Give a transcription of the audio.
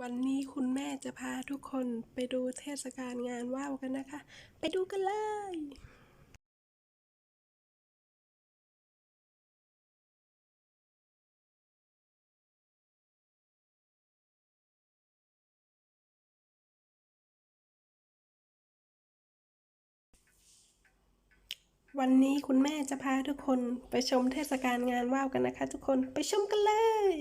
วันนี้คุณแม่จะพาทุกคนไปดูเทศกาลงานว่าวกันนะคะ ไปดูกันเลย วันนี้คุณแม่จะพาทุกคนไปชมเทศกาลงานว่าวกันนะคะ ทุกคนไปชมกันเลย